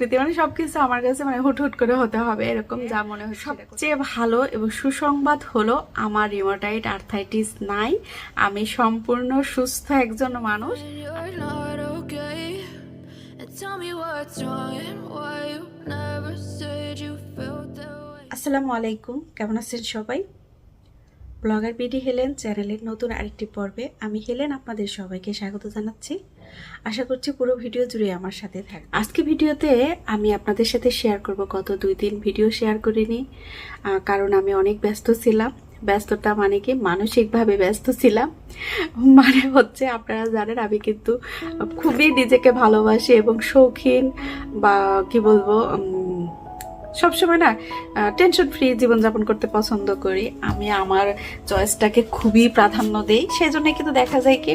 প্রকৃতি মানে সবকিছু আমার কাছে মানে হুট হুট করে হতে হবে এরকম যা মনে হয় সবচেয়ে ভালো এবং সুসংবাদ হলো আমার রিমোটাইট আর্থাইটিস নাই আমি সম্পূর্ণ সুস্থ একজন মানুষ. আসসালামু আলাইকুম কেমন আছেন সবাই? ব্লগার বিডি হেলেন চ্যানেলের নতুন আরেকটি পর্বে আমি হেলেন আপনাদের সবাইকে স্বাগত জানাচ্ছি। আশা করছি পুরো ভিডিও জুড়ে আমার সাথে থাক আজকে ভিডিওতে আমি আপনাদের সাথে শেয়ার করব গত দুই দিন ভিডিও শেয়ার করিনি কারণ আমি অনেক ব্যস্ত ছিলাম। ব্যস্ততা মানে কি? মানসিকভাবে ব্যস্ত ছিলাম। মানে হচ্ছে আপনারা জানেন আমি কিন্তু খুবই নিজেকে ভালোবাসি এবং শৌখিন বা কি বলব সবসময় না টেনশন ফ্রি জীবনযাপন করতে পছন্দ করি। আমি আমার চয়েসটাকে খুবই প্রাধান্য দেই। সেই জন্য কিন্তু দেখা যায় কি,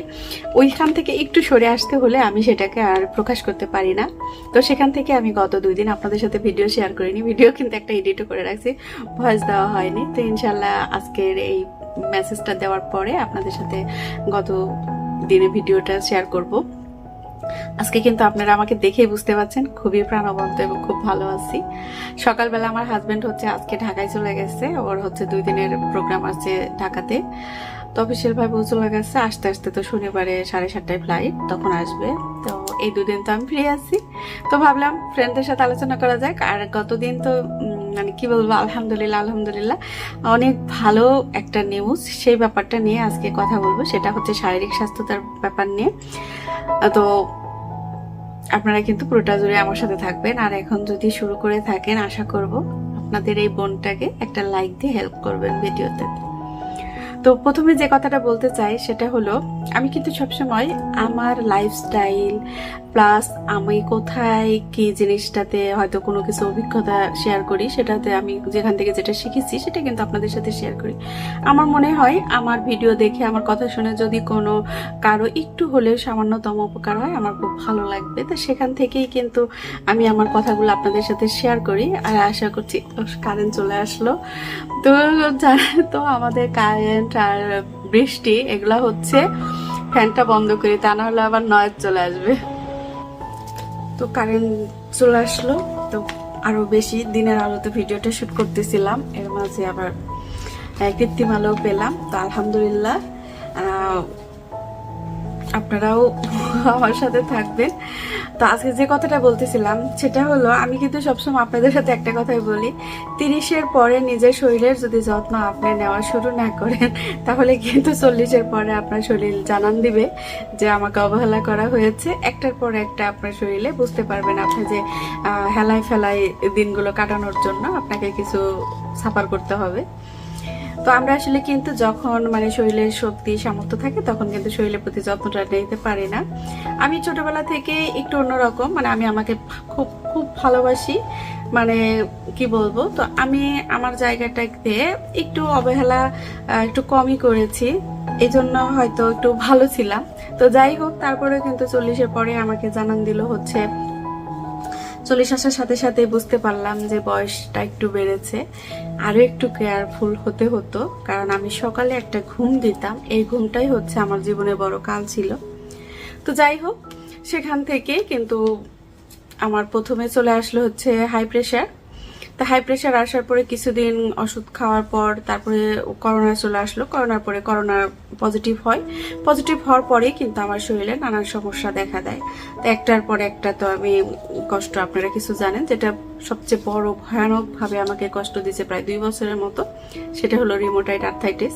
ওইখান থেকে একটু সরে আসতে হলে আমি সেটাকে আর প্রকাশ করতে পারি না। তো সেখান থেকে আমি গত দুই দিন আপনাদের সাথে ভিডিও শেয়ার করিনি। ভিডিও কিন্তু একটা এডিটও করে রাখছি। ভয়েস দেওয়া হয়নি। তো ইনশাল্লাহ আজকের এই মেসেজটা দেওয়ার পরে আপনাদের সাথে গত দিনে ভিডিওটা শেয়ার করব। আজকে কিন্তু আপনারা আমাকে দেখেই বুঝতে পারছেন, খুবই প্রাণবন্ত এবং খুব ভালো আছি। সকালবেলা আমার হাজব্যান্ড হচ্ছে আজকে ঢাকায় চলে গেছে, ওর হচ্ছে দুই দিনের প্রোগ্রাম আছে ঢাকাতে। তো অফিসিয়াল ভাবে ও চলে গেছে, আসতে আসতে তো শনিবারে সাড়ে সাতটায় ফ্লাইট তখন আসবে। তো এই দুদিন তো আমি ফ্রি আছি। তো ভাবলাম ফ্রেন্ডদের সাথে আলোচনা করা যাক। আর গতদিন তো মানে কি বলব, আলহামদুলিল্লাহ আলহামদুলিল্লাহ, অনেক ভালো একটা নিউজ সেই ব্যাপারটা নিয়ে আজকে কথা বলব। সেটা হচ্ছে শারীরিক স্বাস্থ্যতার ব্যাপার নিয়ে। তো আপনারা কিন্তু পুরোটা জুড়ে আমার সাথে থাকবেন। আর এখন যদি শুরু করে থাকেন, আশা করব আপনাদের এই বোনটাকে একটা লাইক দিয়ে হেল্প করবেন ভিডিওতে। তো প্রথমে যে কথাটা বলতে চাই সেটা হলো, আমি কিন্তু সবসময় আমার লাইফস্টাইল প্লাস আমি কোথায় কি জিনিসটাতে হয়তো কোনো কিছু অভিজ্ঞতা শেয়ার করি, সেটাতে আমি যেখান থেকে যেটা শিখেছি সেটা কিন্তু আপনাদের সাথে শেয়ার করি। আমার মনে হয় আমার ভিডিও দেখে, আমার কথা শুনে যদি কোনো কারও একটু হলেও সামান্যতম উপকার হয়, আমার খুব ভালো লাগবে। তো সেখান থেকেই কিন্তু আমি আমার কথাগুলো আপনাদের সাথে শেয়ার করি আর আশা করছি কারেন্ট চলে আসলো। তো জানেন তো আমাদের কারেন্ট আর বৃষ্টি, এগুলা হচ্ছে ফ্যানটা বন্ধ করি, তা না হলে আবার নয়েজ চলে আসবে। তো কারেন্ট চলে আসলো, তো আরও বেশি দিনের আলোতে ভিডিওটা শুট করতেছিলাম, এর মাঝে আবার কৃত্রিম আলো পেলাম, তো আলহামদুলিল্লাহ। আপনারাও আমার সাথে থাকবেন। তো আজকে যে কথাটা বলতেছিলাম, সেটা হলো আমি কিন্তু সবসময় আপনাদের সাথে একটা কথাই বলি, তিরিশের পরে নিজের শরীরের যদি যত্ন আপনি নেওয়া শুরু না করেন, তাহলে কিন্তু চল্লিশের পরে আপনার শরীর জানান দিবে যে আমাকে অবহেলা করা হয়েছে। একটার পর একটা আপনার শরীরে বুঝতে পারবেন আপনি যে হেলায় ফেলায় দিনগুলো কাটানোর জন্য আপনাকে কিছু সাফার করতে হবে। তো আমরা আসলে কিন্তু যখন মানে শরীরের শক্তি, সামর্থ্য থাকে, তখন কিন্তু শরীরের প্রতি যত্নটা নিতে পারি না। আমি ছোটবেলা থেকে একটু অন্যরকম মানে আমি আমাকে খুব খুব ভালোবাসি মানে কি বলব, তো আমি আমার জায়গাটাতে একটু অবহেলা একটু কমই করেছি। এই জন্য হয়তো একটু ভালো ছিলাম। তো যাই হোক তারপরে কিন্তু চল্লিশের পরে আমাকে জানান দিল হচ্ছে চল্লিশ আসার সাথে সাথে বুঝতে পারলাম যে বয়সটা একটু বেড়েছে। আরও একটু কেয়ারফুল হতে হতো, কারণ আমি সকালে একটা ঘুম দিতাম। এই ঘুমটাই হচ্ছে আমার জীবনে বড় কাল ছিল। তো যাই হোক, সেখান থেকে কিন্তু আমার প্রথমে চলে আসলো হচ্ছে হাই প্রেশার তো হাই প্রেশার আসার পরে কিছুদিন ওষুধ খাওয়ার পর তারপরে করোনা চলে আসলো। করোনার পরে করোনা পজিটিভ হয়। পজিটিভ হওয়ার পরেই কিন্তু আমার শরীরে নানান সমস্যা দেখা দেয়। তো একটার পর একটা তো আমি কষ্ট, আপনারা কিছু জানেন, যেটা সবচেয়ে বড় ভয়ানকভাবে আমাকে কষ্ট দিয়েছে প্রায় দুই বছরের মতো, সেটা হলো রিমোটাইড আর্থাইটিস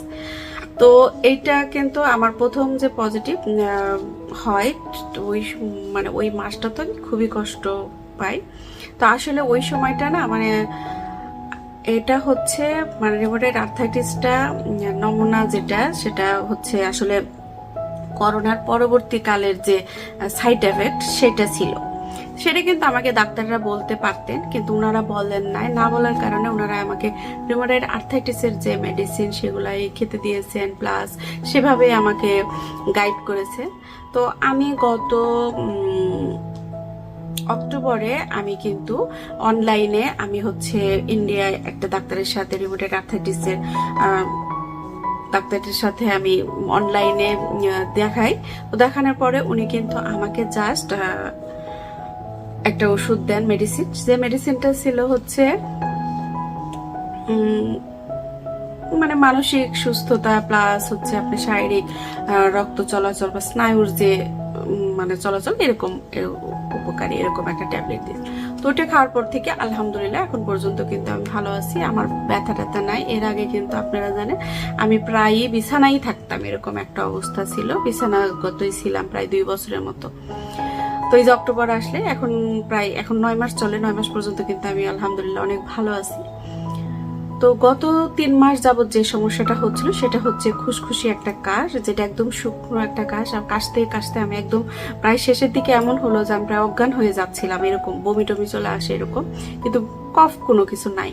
তো এইটা কিন্তু আমার প্রথম যে পজিটিভ হয় ওই মানে ওই মাসটা তো আমি খুবই কষ্ট পাই। তো আসলে ওই সময়টা না মানে এটা হচ্ছে মানে রিমোটাইড আর্থাইটিসটা নমুনা যেটা, সেটা হচ্ছে আসলে করোনার পরবর্তীকালের যে সাইড এফেক্ট সেটা ছিল। সেটা কিন্তু আমাকে ডাক্তাররা বলতে পারতেন, কিন্তু ওনারা বলেন নাই। না বলার কারণে ওনারা আমাকে রিমোটাইড আর্থাইটিসের যে মেডিসিন সেগুলাই খেতে দিয়েছেন প্লাস সেভাবে আমাকে গাইড করেছে তো আমি গত অক্টোবরে আমি কিন্তু অনলাইনে আমি হচ্ছে ইন্ডিয়ায় একটা ডাক্তারের সাথে রিমোটেড আর্থাইটিসের ডাক্তারের সাথে আমি অনলাইনে দেখাই। তো দেখানোর পরে উনি কিন্তু আমাকে জাস্ট একটা ওষুধ দেন মেডিসিন যে মেডিসিনটা ছিল হচ্ছে মানে মানসিক সুস্থতা প্লাস হচ্ছে আপনি শারীরিক রক্ত চলাচল বা স্নায়ুর যে মানে চলাচল এরকম এর- উপকারী, এরকম একটা ট্যাবলেট দিয়েছে। তো ওটা খাওয়ার পর থেকে আলহামদুলিল্লাহ এখন পর্যন্ত কিন্তু আমি ভালো আছি, আমার ব্যথা ট্যাথা নাই। এর আগে কিন্তু আপনারা জানেন, আমি প্রায়ই বিছানাই থাকতাম, এরকম একটা অবস্থা ছিল। বিছানাগতই ছিলাম প্রায় দুই বছরের মতো। তো এই যে অক্টোবর আসলে, এখন প্রায়, এখন নয় মাস চলে, নয় মাস পর্যন্ত কিন্তু আমি আলহামদুলিল্লাহ অনেক ভালো আছি। তো গত তিন মাস যাবত যে সমস্যাটা হচ্ছিল, সেটা হচ্ছে খুশখুশি একটা কাশ যেটা একদম শুকনো একটা কাশ আর কাশতে কাশতে আমি একদম প্রায় শেষের দিকে এমন হলো যে আমি প্রায় অজ্ঞান হয়ে যাচ্ছিলাম, এরকম বমি টমি চলে আসে এরকম, কিন্তু কফ কোনো কিছু নাই।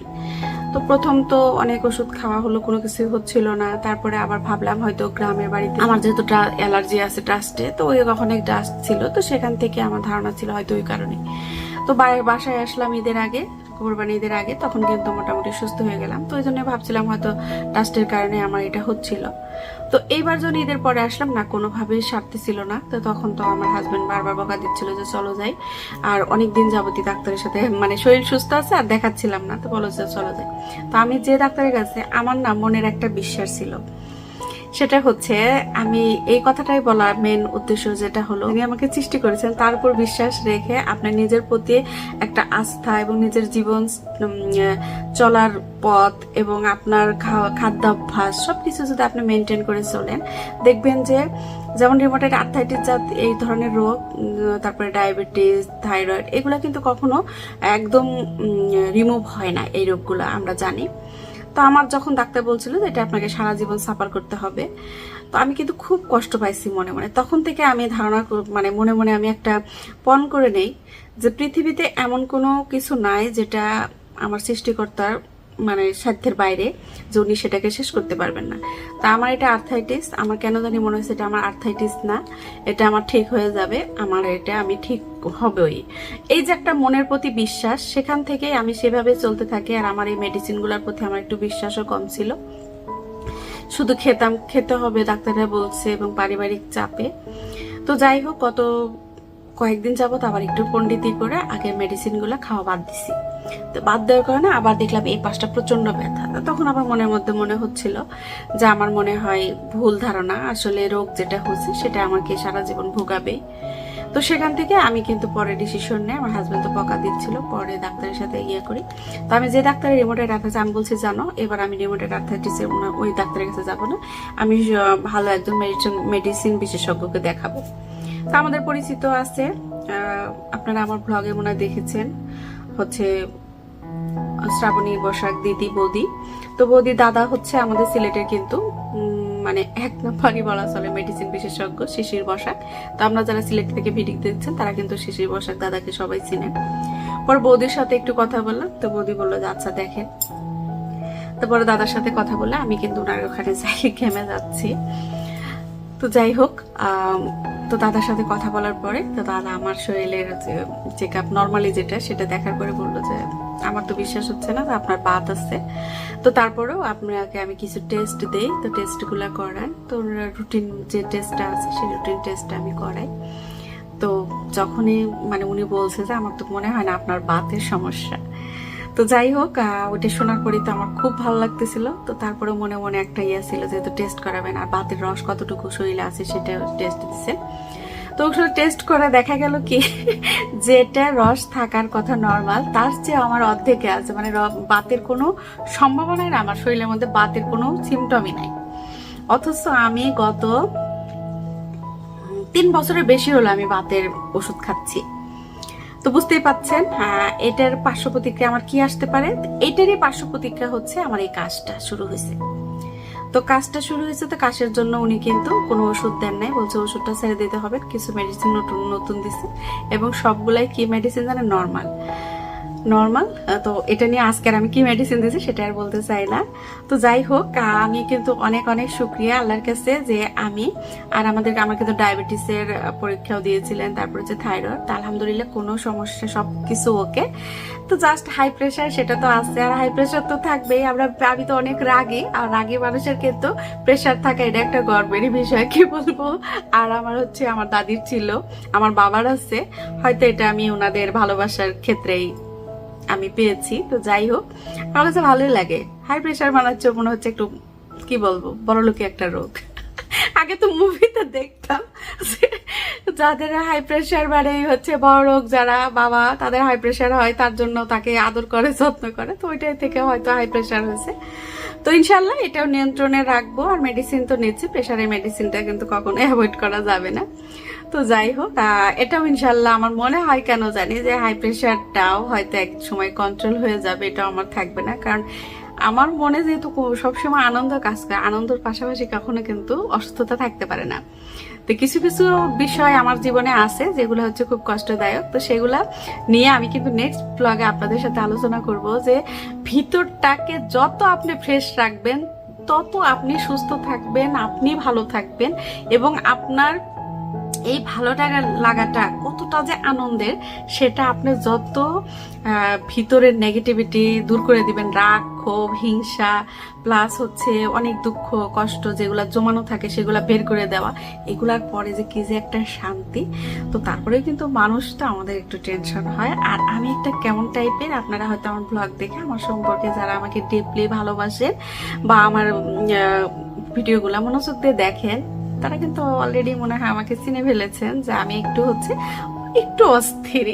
তো প্রথম তো অনেক ওষুধ খাওয়া হলো, কোনো কিছু হচ্ছিল না। তারপরে আবার ভাবলাম হয়তো গ্রামের বাড়িতে আমার যেহেতু অ্যালার্জি আছে ডাস্টে তো ওই অনেক ডাস্ট ছিল, তো সেখান থেকে আমার ধারণা ছিল হয়তো ওই কারণে তো বাসায় আসলাম ঈদের আগে কোরবানি ঈদের আগে, তখন কিন্তু মোটামুটি সুস্থ হয়ে গেলাম। তো ওই জন্য ভাবছিলাম হয়তো ডাস্টের কারণে আমার এটা হচ্ছিল। তো এইবার যখন ঈদের পরে আসলাম, না, কোনোভাবেই সারতে ছিল না। তো তখন তো আমার হাজবেন্ড বারবার বকা দিচ্ছিল যে, চলো যাই। আর অনেক দিন যাবতী ডাক্তারের সাথে মানে শরীর সুস্থ আছে আর দেখাচ্ছিলাম না। তো বলো যে, চলো যাই। তো আমি যে ডাক্তারের কাছে, আমার না মনের একটা বিশ্বাস ছিল। সেটা হচ্ছে, আমি এই কথাটাই বলার মেন উদ্দেশ্য যেটা হলো, তিনি আমাকে সৃষ্টি করেছেন। তার উপর বিশ্বাস রেখে আপনার নিজের প্রতি একটা আস্থা এবং নিজের জীবন চলার পথ এবং আপনার খাদ্যাভ্যাস, সবকিছু যদি আপনি মেনটেন করে চলেন, দেখবেন যে যেমন রিমোটেড আর্থাইটিস জাত, এই ধরনের রোগ তারপরে ডায়াবেটিস থাইরয়েড এগুলো কিন্তু কখনো একদম রিমুভ হয় না, এই রোগগুলো, আমরা জানি। তো আমার যখন ডাক্তার বলছিল যে এটা আপনাকে সারা জীবন সাফার করতে হবে, তো আমি কিন্তু খুব কষ্ট পাইছি মনে মনে। তখন থেকে আমি ধারণা মানে মনে মনে আমি একটা পণ করে নেই যে পৃথিবীতে এমন কোনো কিছু নাই যেটা আমার সৃষ্টিকর্তার মানে সাধ্যের বাইরে যে উনি সেটাকে শেষ করতে পারবেন না। তা আমার এটা আর্থাইটিস আমার কেন জানি মনে হয়েছে এটা আমার আর্থাইটিস না। এটা আমার ঠিক হয়ে যাবে, আমার এটা আমি ঠিক হবেই। এই যে একটা মনের প্রতি বিশ্বাস, সেখান থেকেই আমি সেভাবে চলতে থাকি আর আমার এই মেডিসিনগুলোর প্রতি আমার একটু বিশ্বাসও কম ছিল। শুধু খেতাম, খেতে হবে, ডাক্তাররা বলছে এবং পারিবারিক চাপে। তো যাই হোক কত কয়েকদিন যাবত আবার একটু পণ্ডিতি করে আগের মেডিসিনগুলো খাওয়া বাদ দিছি। তো বাদ দেওয়ার কারণে আবার দেখলাম এই পাশটা প্রচণ্ড ব্যথা। তখন আমার মনের মধ্যে মনে হচ্ছিল যে আমার মনে হয় ভুল ধারণা, আসলে রোগ যেটা হচ্ছে সেটা আমাকে সারা জীবন ভোগাবে। তো সেখান থেকে আমি কিন্তু পরে ডিসিশন নেই আমার হাজবেন্ড তো বকা দিচ্ছিল, পরে ডাক্তারের সাথে ইয়ে করি। তো আমি যে ডাক্তারের রিমোটেড আর্থাইটিস আমি বলছি, জানো, এবার আমি রিমোটেড আর্থাইটিসের ওই ডাক্তারের কাছে যাব না। আমি ভালো একজন মেডিসিন মেডিসিন বিশেষজ্ঞকে দেখাবো। তো আমাদের পরিচিত আছে আপনারা আমার ব্লগে মনে দেখেছেন, হচ্ছে শ্রাবণী বসাক দিদি বৌদি। তো বৌদি দাদা হচ্ছে আমাদের সিলেটের কিন্তু মানে এক নম্বরই বলা চলে মেডিসিন বিশেষজ্ঞ, শিশির বসাক। তো আমরা যারা সিলেট থেকে ভিডিও দেখছেন, তারা কিন্তু শিশির বসাক দাদাকে সবাই চিনেন পর বৌদির সাথে একটু কথা বললাম, তো বৌদি বলল, যে আচ্ছা দেখেন। তারপরে দাদার সাথে কথা বলে আমি কিন্তু ওনার ওখানে যাই, ঘেমে যাচ্ছি। তো যাই হোক তো দাদার সাথে কথা বলার পরে তো দাদা আমার শরীরের যে চেক আপ নর্মালি যেটা, সেটা দেখার পরে বলল যে, আমার তো বিশ্বাস হচ্ছে না, আপনার বাত আছে। তো তারপরেও আপনাকে আমি কিছু টেস্ট দেই, তো টেস্টগুলো করান তো রুটিন যে টেস্টটা আছে, সেই রুটিন টেস্টটা আমি করাই। তো যখনই মানে উনি বলছে যে, আমার তো মনে হয় না আপনার বাতের সমস্যা। তো যাই হোক ওটা শোনার পরে তো আমার খুব ভালো লাগতেছিল। তো তারপরে মনে মনে একটা ইয়ে ছিল যেহেতু টেস্ট করাবেন, আর বাতের রস কতটুকু শরীরে আছে সেটা টেস্ট দিচ্ছে তো ওখানে টেস্ট করে দেখা গেল কি, যেটা রস থাকার কথা নর্মাল তার চেয়ে আমার অর্ধেকে আছে। মানে বাতের কোনো সম্ভাবনাই না, আমার শরীরের মধ্যে বাতের কোনো সিমটমই নাই। অথচ আমি গত তিন বছরের বেশি হলো আমি বাতের ওষুধ খাচ্ছি। তো বুঝতেই পাচ্ছেন এটার পার্শ্ব প্রতিক্রিয়া আমার কি আসতে পারে? এটারই পার্শ্ব প্রতিক্রিয়া হচ্ছে আমার এই কাজটা শুরু হয়েছে। তো কাজটা শুরু হয়েছে তো কাশের জন্য উনি কিন্তু কোনো ওষুধ দেন নাই, বলছে ওষুধটা ছেড়ে দিতে হবে, কিছু মেডিসিন নতুন নতুন দিছে, এবং সবগুলাই কি মেডিসিন জানে নর্মাল নর্মাল তো এটা নিয়ে আজকে আর আমি কি মেডিসিন দিয়েছি সেটা আর বলতে চাই না। তো যাই হোক আমি কিন্তু অনেক অনেক শুক্রিয়া আল্লাহর কাছে যে আমি আর আমাদের আমার কিন্তু ডায়াবেটিসের পরীক্ষাও দিয়েছিলেন, তারপর হচ্ছে থাইরয়েড তা আলহামদুলিল্লাহ কোনো সমস্যা সব কিছু ওকে তো জাস্ট হাই প্রেশার সেটা তো আছে, আর হাই প্রেশার তো থাকবেই। আমরা, আমি তো অনেক রাগী, আর রাগী মানুষের কিন্তু প্রেশার থাকা এটা একটা গর্বেরই বিষয়, কি বলব? আর আমার হচ্ছে, আমার দাদির ছিল, আমার বাবার আছে, হয়তো এটা আমি ওনাদের ভালোবাসার ক্ষেত্রেই আমি পেয়েছি, তো যাই হোক, আমার কাছে ভালোই লাগে। হাই প্রেশার মানাচ্ছে মনে হচ্ছে একটু, কি বলব বড়লোকি একটা রোগ। আগে তো মুভিতে দেখতাম। যাদের হাই প্রেশার মানে হচ্ছে বড় রোগ যারা বাবা, তাদের হাই প্রেশার হয়, তার জন্য তাকে আদর করে, যত্ন করে, তো ওইটাই থেকে হয়তো হাই প্রেশার হয়েছে। তো ইনশাল্লাহ এটাও নিয়ন্ত্রণে রাখব, আর মেডিসিন তো নিচ্ছি প্রেশারের মেডিসিনটা কিন্তু কখনো অ্যাভয়েড করা যাবে না। তো যাই হোক এটাও ইনশাল্লাহ আমার মনে হয় কেন জানি যে হাই প্রেশারটাও হয়তো এক সময় কন্ট্রোল হয়ে যাবে, এটাও আমার থাকবে না। কারণ আমার মনে যেহেতু সবসময় আনন্দ কাজ করে, আনন্দের পাশাপাশি কখনো কিন্তু অসুস্থতা থাকতে পারে না। তো কিছু কিছু বিষয় আমার জীবনে আছে যেগুলো হচ্ছে খুব কষ্টদায়ক। তো সেগুলা নিয়ে আমি কিন্তু নেক্সট ব্লগে আপনাদের সাথে আলোচনা করব যে ভিতরটাকে যত আপনি ফ্রেশ রাখবেন, তত আপনি সুস্থ থাকবেন, আপনি ভালো থাকবেন এবং আপনার এই ভালো লাগা লাগাটা কতটা যে আনন্দের, সেটা আপনি যত ভিতরের নেগেটিভিটি দূর করে দিবেন, রাগ, ক্ষোভ, হিংসা প্লাস হচ্ছে অনেক দুঃখ, কষ্ট যেগুলো জমানো থাকে, সেগুলো বের করে দেওয়া, এগুলার পরে যে কি যে একটা শান্তি। তো তারপরে কিন্তু মানুষটা আমাদের একটু টেনশন হয়। আর আমি একটা কেমন টাইপের আপনারা হয়তো আমার ব্লগ দেখে আমার সম্পর্কে যারা আমাকে ডিপলি ভালোবাসেন বা আমার ভিডিওগুলো মনোযোগ দিয়ে দেখেন তারা কিন্তু অলরেডি মনে হয় আমাকে চিনে ফেলেছেন যে আমি একটু হচ্ছে একটু অস্থির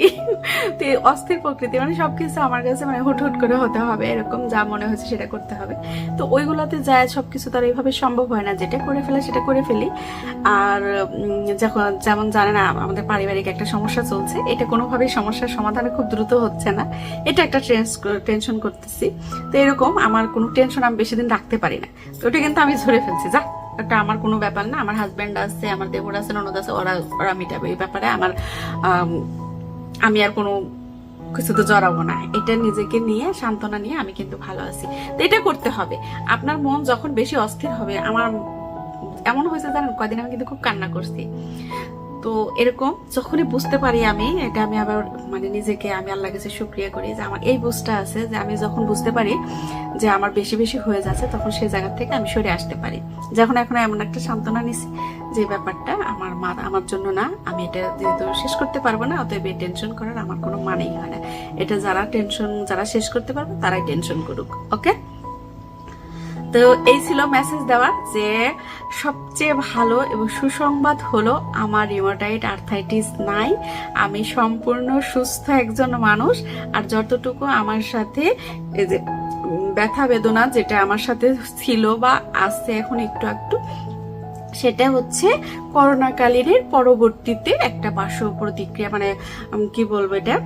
অস্থির প্রকৃতি মানে সবকিছু আমার কাছে মানে হুট হুট করে হতে হবে, এরকম যা মনে হচ্ছে সেটা করতে হবে। তো ওইগুলোতে যায়, সবকিছু তার এইভাবে সম্ভব হয় না। যেটা করে ফেলে সেটা করে ফেলি। আর যখন, যেমন জানে না আমাদের পারিবারিক একটা সমস্যা চলছে। এটা কোনোভাবেই সমস্যার সমাধানে খুব দ্রুত হচ্ছে না। এটা একটা টেনশন করতেছি। তো এরকম আমার কোনো টেনশন আমি বেশি দিন রাখতে পারি না। তো ওটা কিন্তু আমি ঝরে ফেলছি। যা এটা আমার কোনো ব্যাপার না, আমার হাজব্যান্ড আছে, আমার দেবর আছে, ননদ আছে, ওরা ওরা মিটাবে এই ব্যাপারে। আমার আমি আর কোনো কিছু তো জড়াবো না। এটা নিজেকে নিয়ে, সান্ত্বনা নিয়ে আমি কিন্তু ভালো আছি। তো এটা করতে হবে। আপনার মন যখন বেশি অস্থির হবে, আমার, এমন হয়েছে জানেন, কদিন আমি কিন্তু খুব কান্না করছি। তো এরকম যখনই বুঝতে পারি আমি, এটা আমি আবার মানে নিজেকে আমি আল্লাহ কাছে শুক্রিয়া করি যে আমার এই বুঝটা আছে যে আমি যখন বুঝতে পারি যে আমার বেশি বেশি হয়ে যাচ্ছে তখন সেই জায়গা থেকে আমি সরে আসতে পারি। যখন এখন এমন একটা সান্ত্বনা নিছি যে ব্যাপারটা আমার মা, আমার জন্য না, আমি এটা যেহেতু শেষ করতে পারব না, অতএব এই টেনশন করার আমার কোনো মানেই হয় না। এটা যারা টেনশন যারা শেষ করতে পারবে তারাই টেনশন করুক ওকে তো এই ছিল মেসেজ দেওয়ার যে সবচেয়ে ভালো এবং সুসংবাদ হলো আমার রিমোটাইড আর্থাইটিস নাই। আমি সম্পূর্ণ সুস্থ একজন মানুষ আর যতটুকু আমার সাথে এই যে ব্যথা বেদনা যেটা আমার সাথে ছিল বা আছে এখন একটু একটু সেটা হচ্ছে করোনাকালীনের পরবর্তীতে একটা পার্শ্ব প্রতিক্রিয়া মানে কি বলব এটা?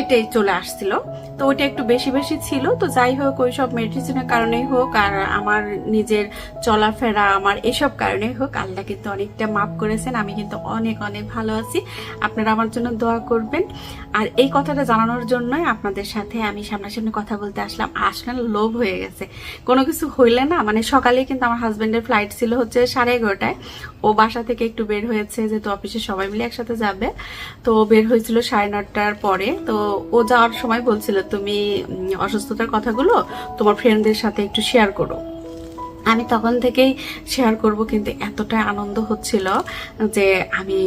এটাই চলে আসছিল। তো ওইটা একটু বেশি বেশি ছিল। তো যাই হোক ওই সব মেডিসিনের কারণেই হোক আর আমার নিজের চলাফেরা, আমার এসব কারণেই হোক, আল্লাহ কিন্তু অনেকটা মাফ করেছেন। আমি কিন্তু অনেক অনেক ভালো আছি। আপনারা আমার জন্য দোয়া করবেন। আর এই কথাটা জানানোর জন্যই আপনাদের সাথে আমি সামনাসামনি কথা বলতে আসলাম। আসলে লোভ হয়ে গেছে। কোনো কিছু হইলে না মানে সকালে কিন্তু আমার হাজব্যান্ডের ফ্লাইট ছিল হচ্ছে সাড়ে এগারোটায়। ও বাসা থেকে একটু বের হয়েছে, যেহেতু অফিসে সবাই মিলে একসাথে যাবে। তো বের হয়েছিল সাড়ে নটার পরে। তো ও যাওয়ার সময় বলছিল, তুমি অসুস্থতার কথাগুলো তোমার ফ্রেন্ডদের সাথে একটু শেয়ার করো। আমি তখন থেকেই শেয়ার করব, কিন্তু এতটা আনন্দ হচ্ছিল যে আমি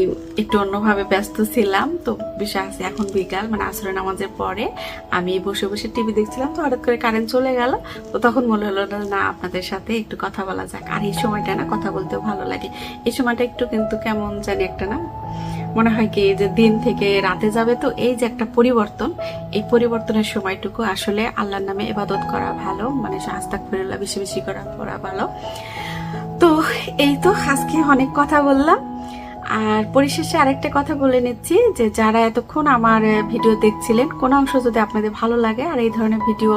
একটু অন্যভাবে ব্যস্ত ছিলাম। তো বিষয় আছে, এখন বিকাল মানে আসরে নামাজের পরে আমি বসে বসে টিভি দেখছিলাম, তো হঠাৎ করে কারেন্ট চলে গেল। তো তখন মনে হলো না, আপনাদের সাথে একটু কথা বলা যাক। আর এই সময়টা না, কথা বলতেও ভালো লাগে। এই সময়টা একটু কিন্তু কেমন জানি একটা না মনে হয় কি যে দিন থেকে রাতে যাবে, তো এই যে একটা পরিবর্তন, এই পরিবর্তনের সময়টুকু আসলে আল্লাহর নামে এবাদত করা ভালো মানে আস্তাক ফিরুল্লাহ বেশি বেশি করা পড়া ভালো। তো এই তো আজকে অনেক কথা বললাম। আর পরিশেষে আরেকটা কথা বলে নিচ্ছি, যে যারা এতক্ষণ আমার ভিডিও দেখছিলেন, কোনো অংশ যদি আপনাদের ভালো লাগে আর এই ধরনের ভিডিও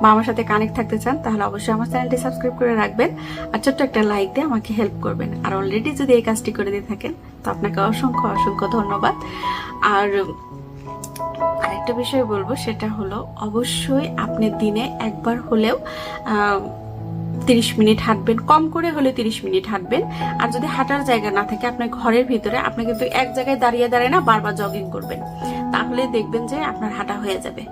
বা আমার সাথে কানেক্ট থাকতে চান, তাহলে অবশ্যই আমার চ্যানেলটি সাবস্ক্রাইব করে রাখবেন আর ছোট্ট একটা লাইক দিয়ে আমাকে হেল্প করবেন। আর অলরেডি যদি এই কাজটি করে দিয়ে থাকেন, তো আপনাকে অসংখ্য অসংখ্য ধন্যবাদ। আর আরেকটা বিষয় বলব, সেটা হলো অবশ্যই আপনি দিনে একবার হলেও তিরিশ মিনিট হাঁটবেন, কম করে হলে তিরিশ মিনিট হাঁটবেন। আর যদি হাঁটার জায়গা না থাকে আপনার ঘরের ভিতরে, আপনি কিন্তু এক জায়গায় দাঁড়িয়ে দাঁড়িয়ে না বারবার জগিং করবেন। তাহলে দেখবেন যে আপনার হাঁটা হয়ে যাবে।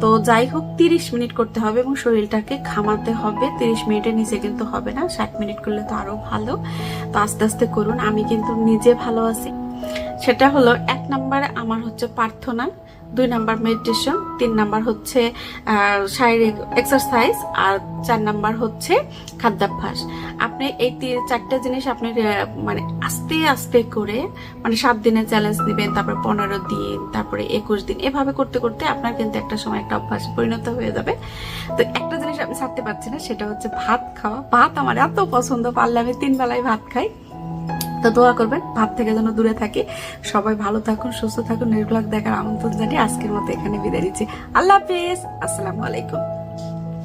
তো যাই হোক, তিরিশ মিনিট করতে হবে এবং শরীরটাকে ঘামাতে হবে। তিরিশ মিনিটের নিচে কিন্তু হবে না, ষাট মিনিট করলে তো আরও ভালো। তো আস্তে আস্তে করুন, আমি কিন্তু নিজে ভালো আছি। সেটা হলো, এক নাম্বার আমার হচ্ছে প্রার্থনা। দুই নাম্বার মেডিটেশন তিন নাম্বার হচ্ছে শারীরিক এক্সারসাইজ আর চার নাম্বার হচ্ছে খাদ্যাভ্যাস। আপনি এই চারটে জিনিস আপনি মানে আস্তে আস্তে করে মানে সাত দিনের চ্যালেঞ্জ দিবেন তারপর পনেরো দিন, তারপরে একুশ দিন, এভাবে করতে করতে আপনার কিন্তু একটা সময় একটা অভ্যাস পরিণত হয়ে যাবে। তো একটা জিনিস আমি ছাড়তে পারছি না, সেটা হচ্ছে ভাত খাওয়া। ভাত আমার এত পছন্দ, পারলে আমি তিন বেলায় ভাত খাই। তো দোয়া করবেন ভাত থেকে যেন দূরে থাকি। সবাই ভালো থাকুন, সুস্থ থাকুন নির্ভ্লাগ দেখার আমন্ত্রণ জানিয়ে আজকের মতো এখানে বিদায় নিচ্ছি। আল্লাহ হাফেজ, আসসালামু আলাইকুম।